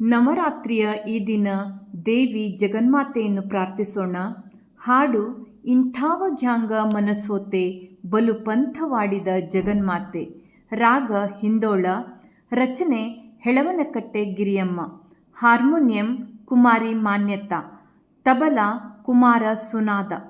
ನವರಾತ್ರಿಯ ಈ ದಿನ ದೇವಿ ಜಗನ್ಮಾತೆಯನ್ನು ಪ್ರಾರ್ಥಿಸೋಣ. ಹಾಡು ಇಂಥಾವಗ್ಯಾಂಗ ಮನಸ್ಸೋತೆ ಬಲು ಪಂಥವಾಡಿದ ಜಗನ್ಮಾತೆ. ರಾಗ ಹಿಂದೋಳ. ರಚನೆ ಹೆಳವನಕಟ್ಟೆ ಗಿರಿಯಮ್ಮ. ಹಾರ್ಮೋನಿಯಂ ಕುಮಾರಿ ಮಾನ್ಯತಾ. ತಬಲಾ ಕುಮಾರ ಸುನಾದ.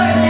¡Vale!